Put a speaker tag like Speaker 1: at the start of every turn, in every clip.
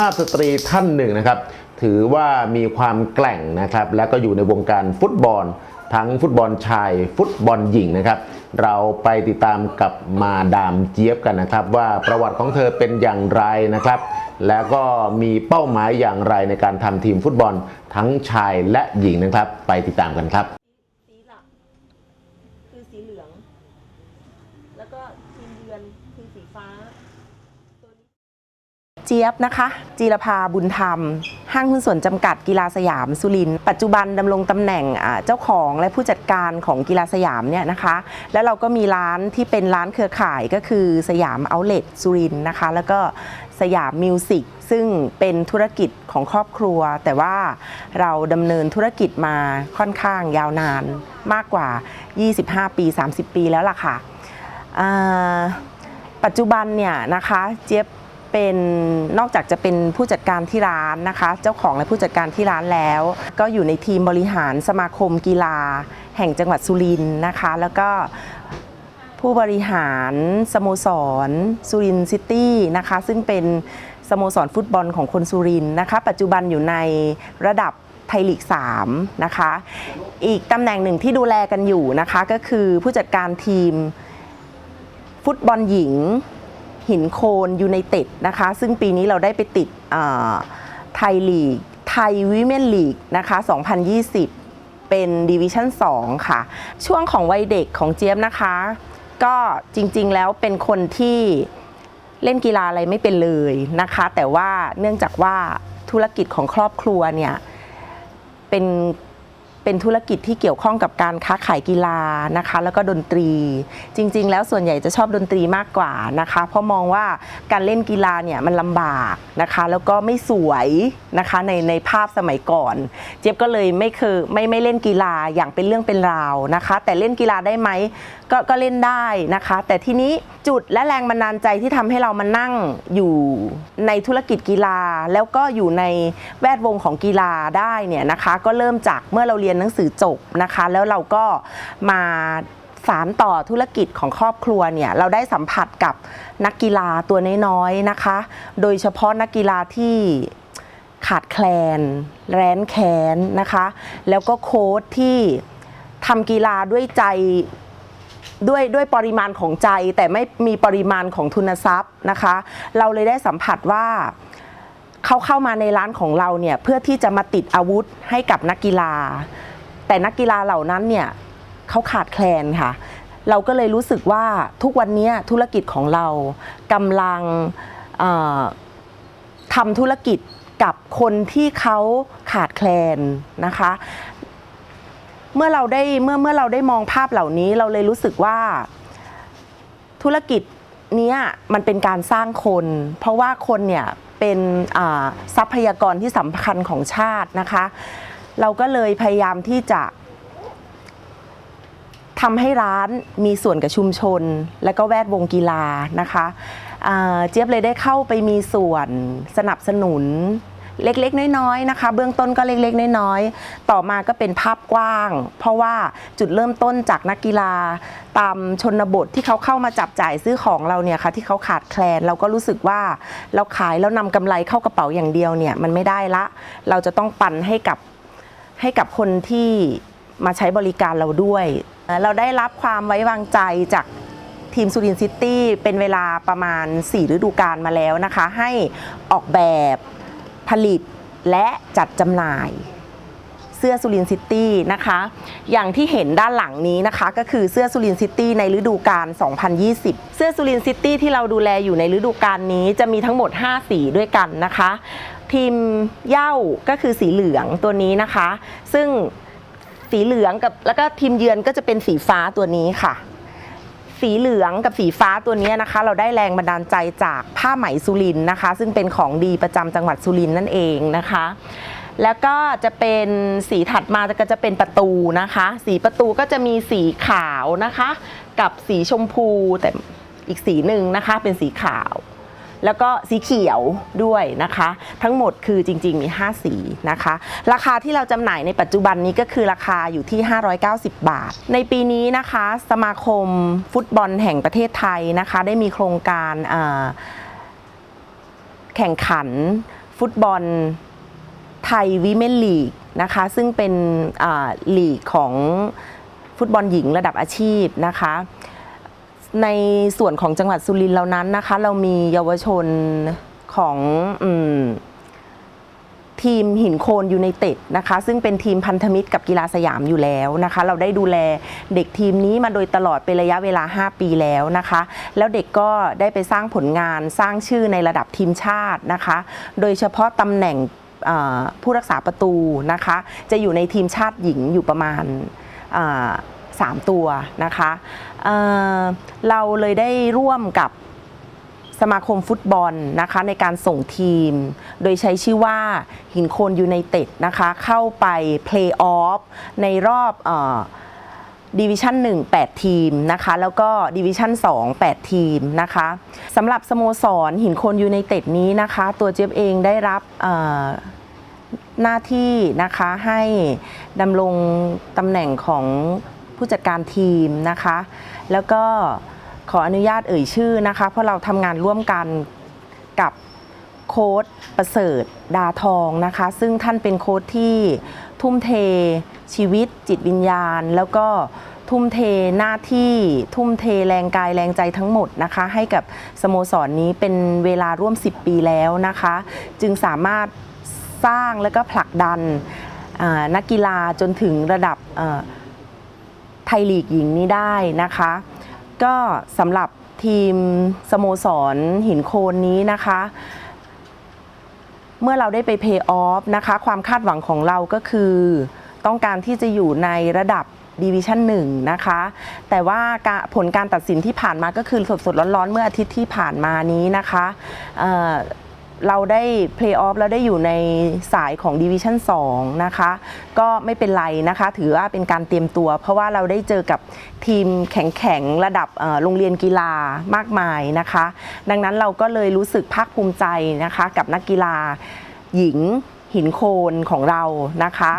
Speaker 1: ภาพสตรีท่านหนึ่งนะครับ ถือว่ามีความแกร่งนะครับ และก็อยู่ในวงการฟุตบอล ทั้งฟุตบอลชาย ฟุตบอลหญิงนะครับ เราไปติดตามกับมาดามเจี๊ยบกันนะครับ ว่าประวัติของเธอเป็นอย่างไรนะครับ แล้วก็มีเป้าหมายอย่างไรในการทำทีมฟุตบอลทั้งชายและหญิงนะครับ ไปติดตามกันครับ
Speaker 2: สีหลักคือสีเหลือง แล้วก็ทีมเยือนคือสีฟ้า ตัวนี้
Speaker 3: เจี๊ยบนะคะจีรภาบุญธรรม ห้างหุ้นส่วนจำกัดกีฬาสยามสุรินปัจจุบันดำรงตำแหน่งเจ้าของและผู้จัดการของกีฬาสยามเนี่ยนะคะ แล้วเราก็มีร้านที่เป็นร้านเครือข่ายก็คือสยามเอาเล t สุรินนะคะ แล้วก็สยามมิวสิกซึ่งเป็นธุรกิจของครอบครัว แต่ว่าเราดำเนินธุรกิจมาค่อนข้างยาวนานมากกว่า 25 ปี 30 ปีแล้วล่ะค่ะอ่าปัจจุบันเนี่ยนะคะเจี๊ยบ เป็นนอกจากจะเป็นผู้จัดการที่ร้านนะคะ เจ้าของและผู้จัดการที่ร้านแล้ว ก็อยู่ในทีมบริหารสมาคมกีฬา แห่งจังหวัดสุรินทร์นะคะ แล้วก็ผู้บริหารสโมสรสุรินทร์ซิตี้นะคะ ซึ่งเป็นสโมสรฟุตบอลของคนสุรินทร์นะคะ ปัจจุบันอยู่ในระดับไทยลีก3นะคะ อีกตำแหน่งหนึ่งที่ดูแลกันอยู่นะคะ ก็คือผู้จัดการทีมฟุตบอลหญิง หินโคนยูไนเต็ดนะคะ ซึ่งปีนี้เราได้ไปติดไทยลีก ไทยวิเมนลีกนะคะ 2020 เป็นดิวิชั่น 2 ค่ะ ช่วงของวัยเด็กของเจี๊ยบนะคะ ก็จริงๆแล้วเป็นคนที่เล่นกีฬาอะไรไม่เป็นเลยนะคะ แต่ว่าเนื่องจากว่าธุรกิจของครอบครัวเนี่ยเป็น เป็นธุรกิจที่เกี่ยวข้องกับการค้าขายกีฬานะคะ แล้วก็ดนตรี จริง ๆ แล้วส่วนใหญ่จะชอบดนตรีมากกว่านะคะ เพราะมองว่าการเล่นกีฬาเนี่ยมันลำบากนะคะ แล้วก็ไม่สวยนะคะในในภาพสมัยก่อน เจี๊ยบก็เลยไม่เคยไม่ไม่เล่นกีฬาอย่างเป็นเรื่องเป็นราวนะคะ แต่เล่นกีฬาได้ไหมก็ก็เล่นได้นะคะ แต่ทีนี้จุดและแรงบันดาลใจที่ทำให้เรามานั่งอยู่ในธุรกิจกีฬา แล้วก็อยู่ในแวดวงของกีฬาได้เนี่ยนะคะ ก็เริ่มจากเมื่อเราเรียนียนหนังสือจบนะคะ แล้วเราก็มาสารต่อธุรกิจของครอบครัวเนี่ยเราได้สัมผัสกับนักกีฬาตัวน้อยๆนะคะ โดยเฉพาะนักกีฬาที่ขาดแคลน แร้นแค้นนะคะ แล้วก็โค้ชที่ทำกีฬาด้วยใจด้วยด้วยปริมาณของใจแต่ไม่มีปริมาณของทุนทรัพย์นะคะ เราเลยได้สัมผัสว่า เขาเข้ามาในร้านของเราเนี่ยเพื่อที่จะมาติดอาวุธให้กับนักกีฬา แต่นักกีฬาเหล่านั้นเนี่ยเขาขาดแคลนค่ะ เราก็เลยรู้สึกว่าทุกวันนี้ธุรกิจของเรากำลังทำธุรกิจกับคนที่เขาขาดแคลนนะคะ เมื่อเราได้เมื่อเมื่อเราได้มองภาพเหล่านี้เราเลยรู้สึกว่าธุรกิจเนี้ยมันเป็นการสร้างคน เพราะว่าคนเนี่ย เป็นทรัพยากรที่สำคัญของชาตินะคะ เราก็เลยพยายามที่จะทำให้ร้านมีส่วนกับชุมชน และก็แวดวงกีฬานะคะเจี๊ยบเลยได้เข้าไปมีส่วนสนับสนุน เล็กๆ น้อยๆนะคะ เบื้องต้นก็เล็กๆ น้อยๆ ต่อมาก็เป็นภาพกว้าง เพราะว่าจุดเริ่มต้นจากนักกีฬา ตามชนบทที่เขาเข้ามาจับจ่ายซื้อของเราเนี่ยค่ะที่เขาขาดแคลนเราก็รู้สึกว่าเราขายแล้วนำกำไรเข้ากระเป๋าอย่างเดียวเนี่ยมันไม่ได้ละ เราจะต้องปันให้กับให้กับคนที่มาใช้บริการเราด้วย เราได้รับความไว้วางใจจากทีมสุรินซิตี้เป็นเวลาประมาณ 4 ฤดูกาลมาแล้วนะคะ ให้ออกแบบ ผลิตและจัดจำหน่าย เสื้อสุรินซิตี้นะคะ อย่างที่เห็นด้านหลังนี้นะคะ ก็คือเสื้อสุรินซิตี้ในฤดูกาล 2020 เสื้อสุรินซิตี้ที่เราดูแลอยู่ในฤดูกาลนี้จะมีทั้งหมด 5 สีด้วยกันนะคะทีมเย้าก็คือสีเหลืองตัวนี้นะคะ ซึ่งสีเหลืองกับแล้วก็ทีมเยือนก็จะเป็นสีฟ้าตัวนี้ค่ะ สีเหลืองกับสีฟ้าตัวนี้นะคะ เราได้แรงบันดาลใจจากผ้าไหมสุรินนะคะ ซึ่งเป็นของดีประจำจังหวัดสุรินนั่นเองนะคะแล้วก็จะเป็นสีถัดมาก็จะเป็นประตูนะคะ สีประตูก็จะมีสีขาวนะคะ กับสีชมพูแต่อีกสีหนึ่งนะคะเป็นสีขาว แล้วก็สีเขียวด้วยนะคะ ทั้งหมดคือจริงๆมี 5 สีนะคะ ราคาที่เราจำหน่ายในปัจจุบันนี้ก็คือราคาอยู่ที่ 590 บาท ในปีนี้นะคะ สมาคมฟุตบอลแห่งประเทศไทยนะคะ ได้มีโครงการแข่งขันฟุตบอลไทยวิเมนลีกนะคะ ซึ่งเป็นลีกของฟุตบอลหญิงระดับอาชีพนะคะ ในส่วนของจังหวัดสุรินทร์เรานั้นนะคะ เรามีเยาวชนของอทีมหินโคนยูไนเต็ดนะคะ ซึ่งเป็นทีมพันธมิตรกับกีฬาสยามอยู่แล้วนะคะ เราได้ดูแลเด็กทีมนี้มาโดยตลอดเป็นระยะเวลา 5 ปีแล้วนะคะ แล้วเด็กก็ได้ไปสร้างผลงานสร้างชื่อในระดับทีมชาตินะคะ โดยเฉพาะตำแหน่งผู้รักษาประตูนะคะ จะอยู่ในทีมชาติหญิงอยู่ประมาณ อ่าสามตัวนะคะเเราเลยได้ร่วมกับสมาคมฟุตบอลนะคะในการส่งทีม โดยใช้ชื่อว่าหินโคนยูไนเต็ดนะคะเข้าไปเพลย์ออฟในรอบดิวิชั่น1 8 ทีมนะคะแล้วก็ดิวิชั่น2 8 ทีมนะคะสำหรับสโมสรหินโคนยูไนเต็ดนี้นะคะตัวเจี๊ยบเองได้รับหน้าที่นะคะให้ดำรงตำแหน่งของ ผู้จัดการทีมนะคะ แล้วก็ขออนุญาตเอ่ยชื่อนะคะ เพราะเราทำงานร่วมกันกับโค้ดประเสริฐดาทองนะคะ ซึ่งท่านเป็นโค้ดที่ทุ่มเทชีวิตจิตวิญญาณ แล้วก็ทุ่มเทหน้าที่ทุ่มเทแรงกายแรงใจทั้งหมดนะคะ ให้กับสโมสรนนี้เป็นเวลาร่วม 10 ปีแล้วนะคะ จึงสามารถสร้างและก็ผลักดันนักกีฬาจนถึงระดับ ไทยลีกหญิงนี้ได้นะคะ ก็สำหรับทีมสโมสรหินโคนนี้นะคะ เมื่อเราได้ไปเพย์ออฟนะคะความคาดหวังของเราก็คือ ต้องการที่จะอยู่ในระดับดิวิชั่นหนึ่งนะคะ แต่ว่าผลการตัดสินที่ผ่านมาก็คือสดๆร้อนๆ เมื่ออาทิตย์ที่ผ่านมานี้นะคะ เราได้เพลย์ออฟแล้วได้อยู่ในสายของดิวิชั่น2นะคะ ก็ไม่เป็นไรนะคะ ถือว่าเป็นการเตรียมตัว เพราะว่าเราได้เจอกับทีมแข็งๆ ระดับโรงเรียนกีฬามากมายนะคะ ดังนั้นเราก็เลยรู้สึกภาคภูมิใจนะคะ กับนักกีฬาหญิงหินโคนของเรานะคะ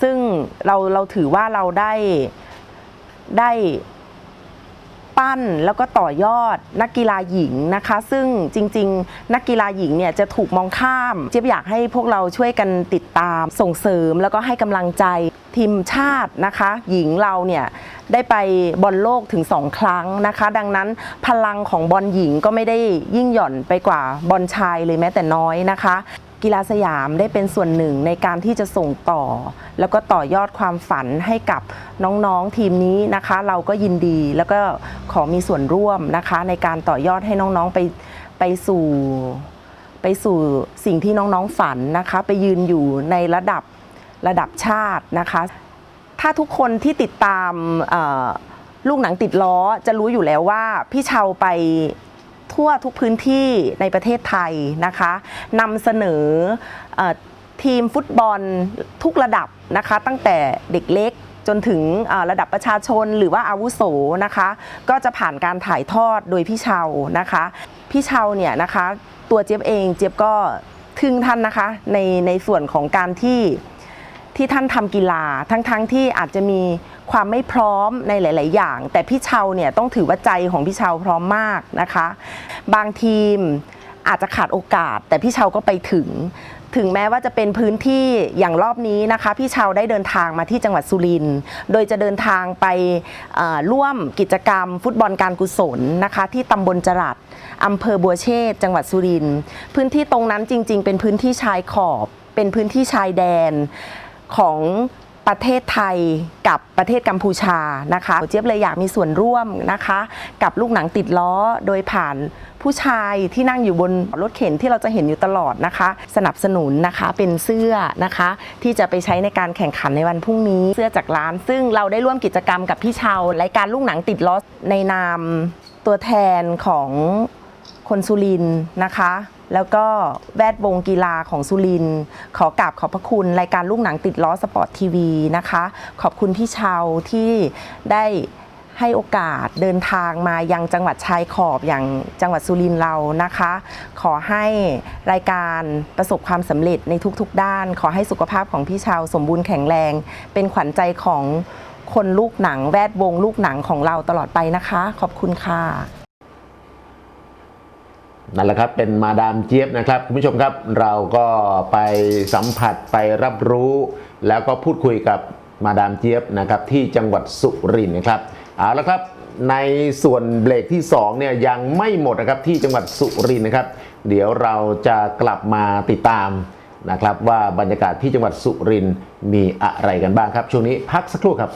Speaker 3: ซึ่งเราเราถือว่าเราได้ได้ ปั้นแล้วก็ต่อยอดนักกีฬาหญิงนะคะ ซึ่งจริง ๆ นักกีฬาหญิงเนี่ยจะถูกมองข้ามเจี๊ยบอยากให้พวกเราช่วยกันติดตามส่งเสริมแล้วก็ให้กำลังใจทีมชาตินะคะ หญิงเราเนี่ยได้ไปบอลโลกถึง2ครั้งนะคะ ดังนั้นพลังของบอลหญิงก็ไม่ได้ยิ่งหย่อนไปกว่าบอลชายเลยแม้แต่น้อยนะคะ กีฬาสยามได้เป็นส่วนหนึ่งในการที่จะส่งต่อ แล้วก็ต่อยอดความฝันให้กับน้องๆทีมนี้นะคะ เราก็ยินดีแล้วก็ขอมีส่วนร่วมนะคะ ในการต่อยอดให้น้องๆไปไปสู่ไปสู่สิ่งที่น้องๆฝันนะคะ ไปยืนอยู่ในระดับระดับชาตินะคะ ถ้าทุกคนที่ติดตามลูกหนังติดล้อจะรู้อยู่แล้วว่าพี่เชาไป ทั่วทุกพื้นที่ในประเทศไทยนะคะนำเสนออทีมฟุตบอลทุกระดับนะคะตั้งแต่เด็กเล็กจนถึงระดับประชาชนหรือว่าอาวุโสนะคะ ก็จะผ่านการถ่ายทอดโดยพี่เชานะคะ พี่เชาเนี่ยนะคะ ตัวเจี๊ยบเองเจี๊ยบก็ทึ่งท่านนะคะในในส่วนของการที่ ที่ท่านทำกีฬาทั้งๆทที่อาจจะมีความไม่พร้อมในหลาย ๆ อย่าง แต่พี่เชาเนี่ยต้องถือว่าใจของพี่เชาพร้อมมากนะคะ บางทีมอาจจะขาดโอกาส แต่พี่เชาก็ไปถึง ถึงแม้ว่าจะเป็นพื้นที่อย่างรอบนี้นะคะ พี่เชาได้เดินทางมาที่จังหวัดสุรินทร์โดยจะเดินทางไปร่วมกิจกรรม ฟุตบอลการกุศลนะคะ ที่ตำบลจรัสอำเภอบัวเชษจังหวัดสุรินทร์พื้นที่ตรงนั้นจริง ๆ เป็นพื้นที่ชายขอบ เป็นพื้นที่ชายแดน ของประเทศไทยกับประเทศกัมพูชานะคะเจี๊ยบเลยอยากมีส่วนร่วมนะคะ กับลูกหนังติดล้อโดยผ่านผู้ชายที่นั่งอยู่บนรถเข็นที่เราจะเห็นอยู่ตลอดนะคะ สนับสนุนนะคะเป็นเสื้อนะคะ ที่จะไปใช้ในการแข่งขันในวันพรุ่งนี้เสื้อจากร้าน ซึ่งเราได้ร่วมกิจกรรมกับพี่เชาวรายการลูกหนังติดล้อในนามตัวแทนของคนสุรินนะคะ แล้วก็แวดวงกีฬาของสุริน ขอกราบขอบพระคุณรายการลูกหนังติดล้อสปอร์ตทีวีนะคะ ขอบคุณพี่เชาที่ได้ให้โอกาสเดินทางมายังจังหวัดชายขอบอย่างจังหวัดสุรินทร์เรานะคะ ขอให้รายการประสบความสำเร็จในทุกๆ ด้าน ขอให้สุขภาพของพี่ชาวสมบูรณ์แข็งแรง เป็นขวัญใจของคนลูกหนังแวดวงลูกหนังของเราตลอดไปนะคะ ขอบคุณค่ะ
Speaker 1: นั่นแหละครับเป็นมาดามเจี๊ยบนะครับคุณผู้ชมครับเราก็ไปสัมผัสไปรับรู้ แล้วก็พูดคุยกับมาดามเจี๊ยบนะครับที่จังหวัดสุรินทร์นะครับเอาละครับในส่วนเบรกที่2เนี่ยยังไม่หมดนะครับที่จังหวัดสุรินทร์นะครับ เดี๋ยวเราจะกลับมาติดตามนะครับว่าบรรยากาศที่จังหวัดสุรินทร์มีอะไรกันบ้างครับ ช่วงนี้พักสักครู่ครับ